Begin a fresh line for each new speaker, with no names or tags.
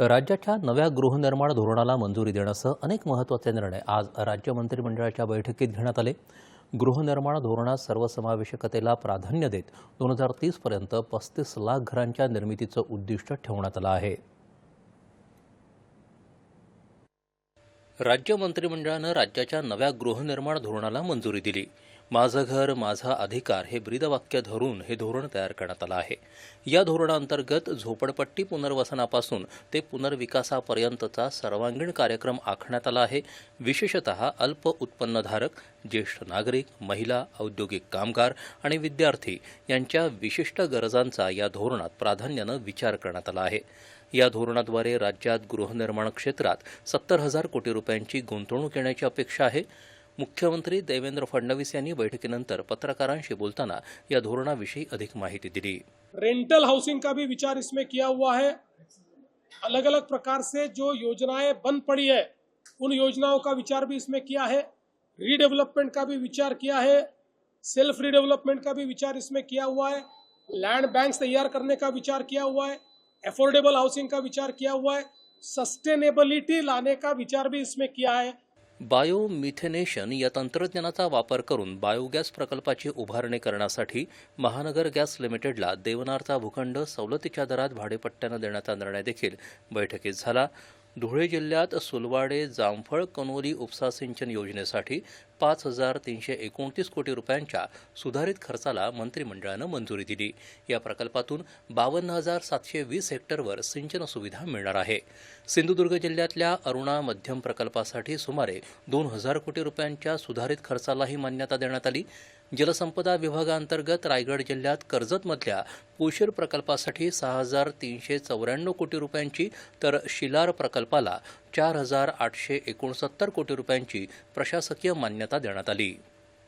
राज्याच्या नव्या गृहनिर्माण धोरणाला मंजुरी देण्यासह अनेक महत्त्वाचे निर्णय आज राज्य मंत्रिमंडळाच्या बैठकीत घेण्यात आले. गृहनिर्माण धोरणात सर्वसमावेशकतेला प्राधान्य देत दोन हजार तीसपर्यंत पस्तीस लाख घरांच्या निर्मितीचं उद्दिष्ट ठेवण्यात आलं आहे. राज्य मंत्रिमंडळानं राज्याच्या नव्या गृहनिर्माण धोरणाला मंजुरी दिली. माझं घर माझा अधिकार हे ब्रीदवाक्य धरून हे धोरण तयार करण्यात आलं आहे. या धोरणाअंतर्गत झोपडपट्टी पुनर्वसनापासून ते पुनर्विकासापर्यंतचा सर्वांगीण कार्यक्रम आखण्यात आला आहे. विशेषतः अल्प उत्पन्नधारक ज्येष्ठ नागरिक महिला औद्योगिक कामगार आणि विद्यार्थी यांच्या विशिष्ट गरजांचा या धोरणात प्राधान्यानं विचार करण्यात आला आहे. या धोरणाद्वारे राज्यात गृहनिर्माण क्षेत्रात सत्तर हजार कोटी रुपयांची गुंतवणूक येण्याची अपेक्षा आहे. मुख्यमंत्री देवेंद्र फडणवीस यांनी बैठकीनंतर पत्रकारांशी बोलताना या धोरणाविषयी अधिक माहिती दिली.
रेंटल हाउसिंग का भी विचार इसमें किया हुआ है। अलग अलग प्रकार से जो योजनाएँ बंद पड़ी है, उन योजनाओं का विचार भी इसमें किया है। रीडेवलपमेंट का भी विचार किया है। सेल्फ रीडेवलपमेंट का भी विचार इसमें किया हुआ है। लैंड बैंक तैयार करने का विचार किया हुआ है। अफोर्डेबल हाउसिंग का विचार किया हुआ है। सस्टेनेबिलिटी लाने का विचार भी इसमें किया है।
बायोमिथेनेशन या तंत्रज्ञानाचा वापर करून बायोगॅस प्रकल्पाची उभारणी करण्यासाठी महानगर गॅस लिमिटेडला देवनारचा भूखंड सवलतीच्या दरात भाडेपट्ट्यानं देण्याचा निर्णय देखील बैठकीत झाला. धुळे जिल्ह्यात सुलवाडे जामफळ कनोली उपसा सिंचन योजनेसाठी पाच हजार तीनशे एकोणतीस कोटी रुपयांच्या सुधारित खर्चाला मंत्रिमंडळानं मंजुरी दिली. या प्रकल्पातून बावन्न हजार सातशे वीस हेक्टरवर सिंचन सुविधा मिळणार आहे. सिंधुदुर्ग जिल्ह्यातल्या अरुणा मध्यम प्रकल्पासाठी सुमारे दोन हजार कोटी रुपयांच्या सुधारित खर्चालाही मान्यता देण्यात आली. जलसंपदा विभागाअंतर्गत रायगड जिल्ह्यात कर्जतमधल्या पोशीर प्रकल्पासाठी सहा हजार तीनशे चौऱ्याण्णव कोटी रुपयांची तर शिलार प्रकल्पाला चार हजार आठशे एकोणसत्तर कोटी रुपयांची प्रशासकीय मान्यता देण्यात आली.